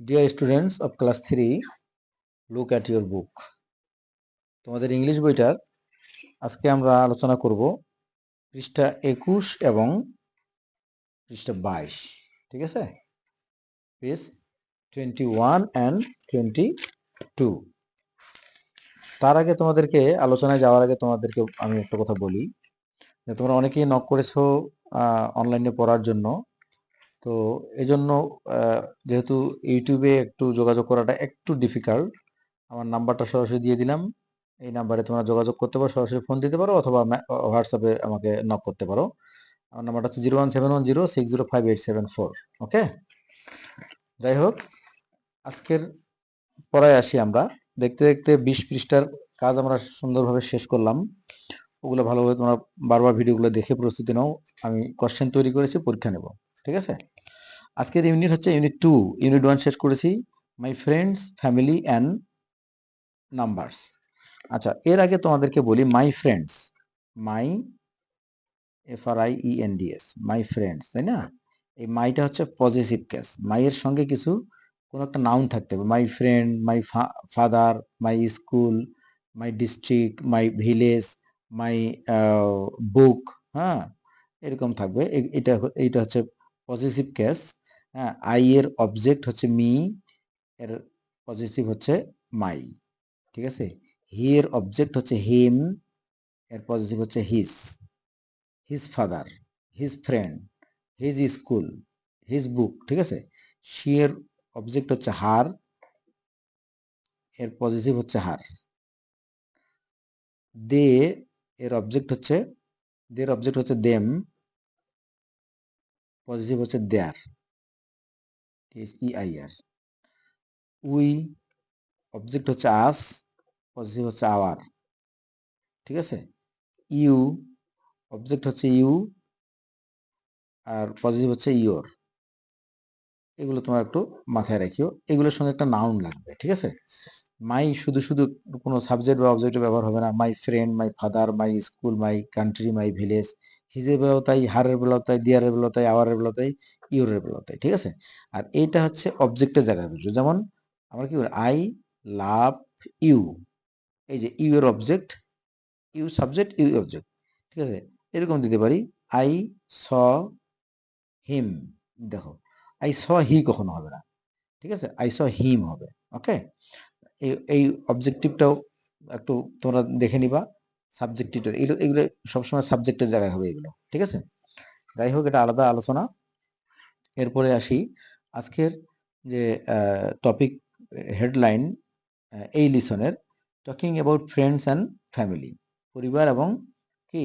Dear students of class three look at your book তোমাদের English বইটার আজকে আমরা আলোচনা করব পৃষ্ঠা একুশ এবং পৃষ্ঠা বাইশ, ঠিক আছে? Page twenty one and twenty two তার আগে তোমাদেরকে আলোচনায় যাওয়ার আগে তোমাদেরকে আমি একটা কথা বলি। যে তোমরা অনেকেই নক করেছ অনলাইনে পড়ার জন্য। তো এজন্য যেহেতু ইউটিউবে একটু যোগাযোগ করাটা একটু ডিফিকাল্ট আমার নাম্বারটা সরাসরি দিয়ে দিলাম। এই নাম্বারে তোমরা যোগাযোগ করতে পারো, সরাসরি ফোন দিতে পারো অথবা হোয়াটসঅ্যাপে আমাকে নক করতে পারো। আমার নাম্বারটা হচ্ছে zero one seven one zero six zero five eight seven four okay যাই হোক, আজকের পড়ায় আসি আমরা। দেখতে দেখতে বিশ পৃষ্ঠার কাজ আমরা সুন্দরভাবে শেষ করলাম। ওগুলো ভালোভাবে তোমরা বারবার ভিডিওগুলো দেখে প্রস্তুতি নাও। আমি কোশ্চেন তৈরি করেছি, পরীক্ষা নেব। ঠিক আছে? আজকের ইউনিট হচ্ছে ইউনিট টু ইউনিট ওয়ান শেষ করেছি। My friends family and numbers আচ্ছা এর আগে তোমাদেরকে বলি my friends my F R I E N D S my friends তাই না? এই মাইটা হচ্ছে পজিটিভ কেস মাইয়ের সঙ্গে কিছু, কোনো একটা নাউন থাকতে হবে। My friend my father my school my district my village my book হ্যাঁ? এরকম থাকবে। এটা এইটা হচ্ছে পজিটিভ কেস হ্যাঁ আই এর অবজেক্ট হচ্ছে মি এর পজিটিভ হচ্ছে মাই ঠিক আছে? হি এর অবজেক্ট হচ্ছে হিম এর পজিটিভ হচ্ছে his his father his friend his school his book ঠিক আছে? শি এর অবজেক্ট হচ্ছে হার এর পজিটিভ হচ্ছে হার দে এর অবজেক্ট হচ্ছে দের অবজেক্ট হচ্ছে দেম পজিটিভ হচ্ছে দেয়ার ই আই আর উই অবজেক্ট হচ্ছে আস পজিটিভ হচ্ছে আওয়ার ঠিক আছে? ইউ অবজেক্ট হচ্ছে ইউ আর পজিটিভ হচ্ছে ইওর এগুলো তোমার একটু মাথায় রাখিও। এগুলোর সঙ্গে একটা নাউন লাগবে, ঠিক আছে? মাই শুধু শুধু কোনো সাবজেক্ট বা অবজেক্টের ব্যবহার হবে না। My friend my father my school my country my village হিজের বেলাও তাই, হারের বেলাও তাই, দিয়ারের বেলাও তাই, আওয়ারের বেলাও তাই, ইউরের বেলাও তাই, ঠিক আছে? আর এইটা হচ্ছে অবজেক্টের জায়গায় বুঝলো যেমন আমরা কি বলি আই লাভ ইউ এই যে ইউ এর object you subject you object ঠিক আছে? এরকম দিতে পারি। আই স হিম দেখো আই স হি কখনো হবে না, ঠিক আছে? আই স হিম হবে ওকে এই এই অবজেক্টিভটাও একটু তোমরা দেখে নিবা। সাবজেক্টিভটা এগুলো এগুলো সবসময় সাবজেক্টের জায়গায় হবে এগুলো, ঠিক আছে? যাই হোক, এটা আলাদা আলোচনা। এরপরে আসি, আজকের যে টপিক হেডলাইন এই লিসনের talking about friends and family পরিবার এবং কি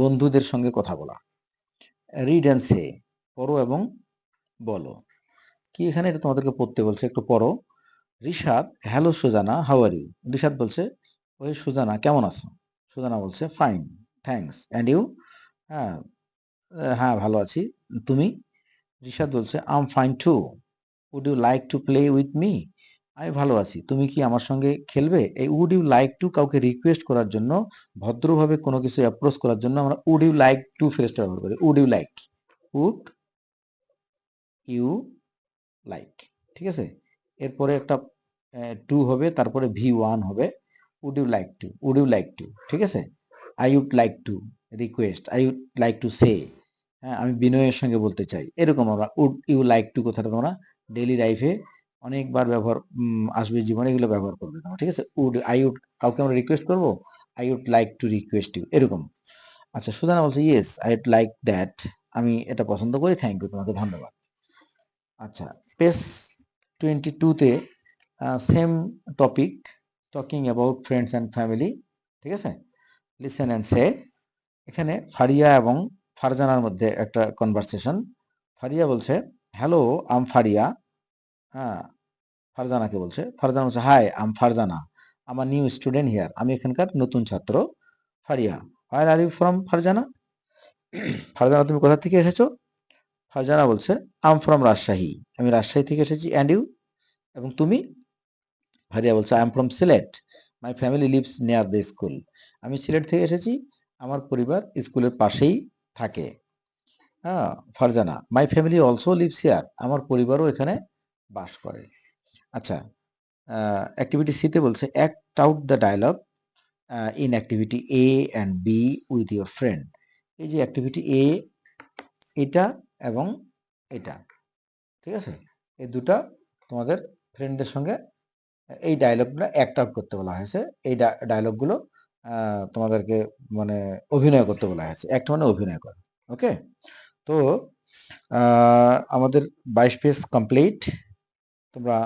বন্ধুদের সঙ্গে কথা বলা। রিড অ্যান্ড সে পড়ো এবং বলো। কি এখানে? এটা তোমাদেরকে পড়তে বলছে, একটু পড়ো। Rishad hello Sujana how are you Rishad বলছে ওই সুজানা, কেমন আছো? সুজানা বলছে ফাইন থ্যাংকস অ্যান্ড ইউ হ্যাঁ হ্যাঁ ভালো আছি। তুমি? রিশাদ বলছে I'm fine too would you like to play with me আমি ভালো আছি। তুমি কি আমার সঙ্গে খেলবে? এই উড ইউ লাইক টু কাউকে রিকোয়েস্ট করার জন্য, ভদ্রভাবে কোনো কিছু অ্যাপ্রোচ করার জন্য আমরা উড ইউ লাইক টু ফ্রেজটা ব্যবহার করি। Would you like would you like ঠিক আছে? এরপরে একটা টু হবে, তারপরে ভি ওয়ান হবে। Would you like to would you like to ঠিক আছে? I would like to request I would like to say হ্যাঁ আমি বিনয়ের সঙ্গে বলতে চাই। এরকম আমরা উড ইউ লাইক টু কথাটা তোমরা ডেইলি লাইফে অনেকবার ব্যবহার আসবে জীবনে, এগুলো ব্যবহার করবে তোমরা। ঠিক আছে? উড আই উড কাউকে আমরা রিকোয়েস্ট করব? I would like to request you এরকম। আচ্ছা সুজানা বলছে yes I would like that আমি এটা পছন্দ করি থ্যাংক ইউ তোমাকে ধন্যবাদ। আচ্ছা পেজ টোয়েন্টি টুতে same topic talking about friends and family ঠিক আছে? লিসেন অ্যান্ড সে এখানে ফারিয়া এবং ফারজানার মধ্যে একটা কনভারসেশন ফারিয়া বলছে হ্যালো আম ফারিয়া। হ্যাঁ ফারজানাকে বলছে, ফারজানা বলছে হাই আম ফারজানা। আমার নিউ স্টুডেন্ট হিয়ার আমি এখানকার নতুন ছাত্র, Faria. Where are you from Farjana? Farjana, তুমি কোথা থেকে এসেছ? ফারজানা বলছে আম ফ্রম রাজশাহী আমি রাজশাহী থেকে এসেছি। অ্যান্ড ইউ এবং তুমি? ফারিয়া বলছে I am from Sylhet my family lives near the school আমি সিলেট থেকে এসেছি, আমার পরিবার স্কুলের পাশেই থাকে। হ্যাঁ Farjana my family also lives here আমার পরিবারও এখানে বাস করে। আচ্ছা অ্যাক্টিভিটি সিতে বলছে act out the dialogue in activity A and B with your friend এই যে অ্যাক্টিভিটি এ এটা এবং এটা। ঠিক আছে? এই দুটা তোমাদের ফ্রেন্ডদের সঙ্গে এই ডায়লগগুলো অ্যাক্ট আউট করতে বলা হয়েছে। এই ডায়লগগুলো তোমাদেরকে মানে অভিনয় করতে বলা হয়েছে। অ্যাক্ট মানে অভিনয় করা ওকে তো আমাদের বাইশ পেজ কমপ্লিট তোমরা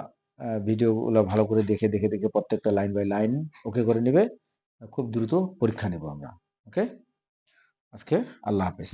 ভিডিওগুলো ভালো করে দেখে দেখে দেখে প্রত্যেকটা লাইন বাই লাইন ওকে করে নেবে। খুব দ্রুত পরীক্ষা নেব আমরা ওকে আজকে আল্লাহ হাফেজ।